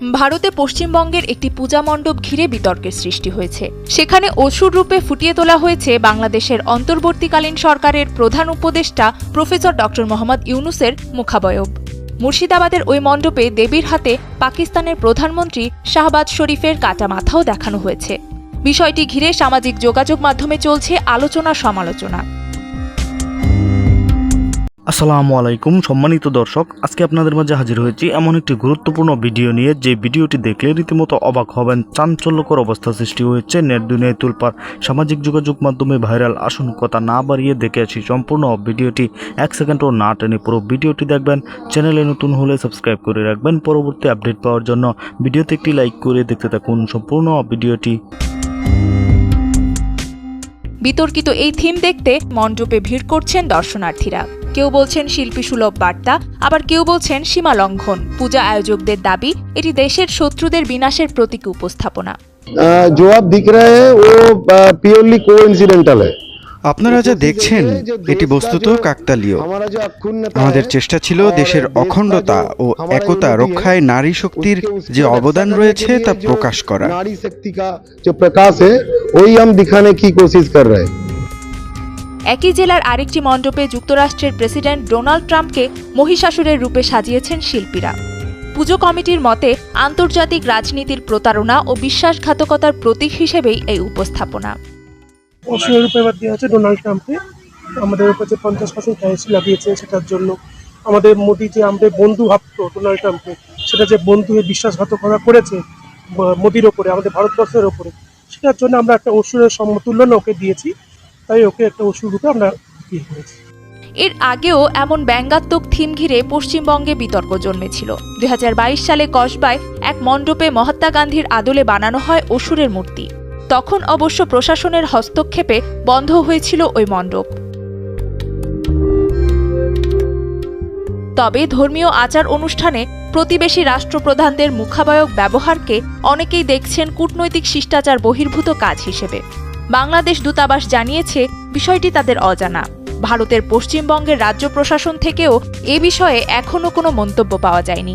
ভারতে পশ্চিমবঙ্গের একটি পূজা মণ্ডপ ঘিরে বিতর্কের সৃষ্টি হয়েছে। সেখানে অসুর রূপে ফুটিয়ে তোলা হয়েছে বাংলাদেশের অন্তর্বর্তীকালীন সরকারের প্রধান উপদেষ্টা প্রফেসর ডক্টর মোহাম্মদ ইউনুসের মুখাবয়ব। মুর্শিদাবাদের ওই মণ্ডপে দেবীর হাতে পাকিস্তানের প্রধানমন্ত্রী শাহবাজ শরীফের কাটা মাথাও দেখানো হয়েছে। বিষয়টি ঘিরে সামাজিক যোগাযোগ মাধ্যমে চলছে আলোচনা সমালোচনা আসসালামু আলাইকুম সম্মানিত দর্শক, আজকে আপনাদের মাঝে হাজির হয়েছি এমন একটি গুরুত্বপূর্ণ ভিডিও নিয়ে যে ভিডিওটি দেখলে রীতিমতো অবাক হবেন, চাঞ্চল্যকর অবস্থা সৃষ্টি হয়েছে নেট দুনিয়ায় তুলপার। সামাজিক যোগাযোগ মাধ্যমে ভাইরাল আসুন কথা না বাড়িয়ে দেখে আসি সম্পূর্ণ ভিডিওটি। এক সেকেন্ডও না টেনে পুরো ভিডিওটি দেখবেন, চ্যানেলে নতুন হলে সাবস্ক্রাইব করে রাখবেন পরবর্তী আপডেট পাওয়ার জন্য। ভিডিওতে একটি লাইক করে দেখতে থাকুন সম্পূর্ণ ভিডিওটি। বিতর্কিত এই থিম দেখতে মণ্ডপে ভিড় করছেন দর্শনার্থীরা। কেউ বলছেন শিল্পী সুলভ বার্তা আবার কেউ বলছেন সীমা লঙ্ঘন। পূজা আয়োজকদের দাবি এটি দেশের শত্রুদের বিনাশের প্রতীক উপস্থাপনা। জবাব দিক ও পিওরলি কো ইনসিডেন্টাল আপনারা যা দেখছেন এটি বস্তুত কাকতালীয়। আমাদের চেষ্টা ছিল দেশের অখণ্ডতা ও একতা রক্ষায় নারী শক্তির যে অবদান রয়েছে তা প্রকাশ করা। নারী শক্তি কা যে প্রকাশ ওই দিখানে কি কোশিশ কর রহে? একই জেলার আরেকটি মণ্ডপে যুক্তরাষ্ট্রের প্রেসিডেন্ট ডোনাল্ড ট্রাম্পকে মহিষাসুরের রূপে সাজিয়েছেন শিল্পীরা। পুজো কমিটির মতে, আন্তর্জাতিক রাজনীতির প্রতারণা ও বিশ্বাসঘাতকতার প্রতীক হিসেবেই এই উপস্থাপনা। অসুরের রূপে দেওয়া হচ্ছে ডোনাল্ড ট্রাম্পকে। আমাদের উপর যে পঞ্চাশ পার্সেন্ট ট্যাক্স সেটার জন্য আমাদের মোদি যে আমাদের বন্ধু ভাবতো ডোনাল্ড ট্রাম্পকে, সেটা যে বন্ধু হয়ে বিশ্বাসঘাতকতা করেছে মোদির ওপরে, আমাদের ভারতবর্ষের ওপরে, সেটার জন্য আমরা একটা অসুরের সমতুল্য ওকে দিয়েছি। তাই ওকে একটা অসুর রূপে আমরা বিয়ে করেছি। এর আগেও এমন ব্যঙ্গাত্মক থিম ঘিরে পশ্চিমবঙ্গে বিতর্ক জন্মেছিল। দুই হাজার বাইশ সালে কসবায় এক মণ্ডপে মহাত্মা গান্ধীর আদলে বানানো হয় অসুরের মূর্তি। তখন অবশ্য প্রশাসনের হস্তক্ষেপে বন্ধ হয়েছিল ওই মণ্ডপ। তবে ধর্মীয় আচার অনুষ্ঠানে প্রতিবেশী রাষ্ট্রপ্রধানদের মুখাবয়ক ব্যবহারকে অনেকেই দেখছেন কূটনৈতিক শিষ্টাচার বহির্ভূত কাজ হিসেবে। বাংলাদেশ দূতাবাস জানিয়েছে, বিষয়টি তাদের অজানা। ভারতের পশ্চিমবঙ্গের রাজ্য প্রশাসন থেকেও এ বিষয়ে এখনও কোনো মন্তব্য পাওয়া যায়নি।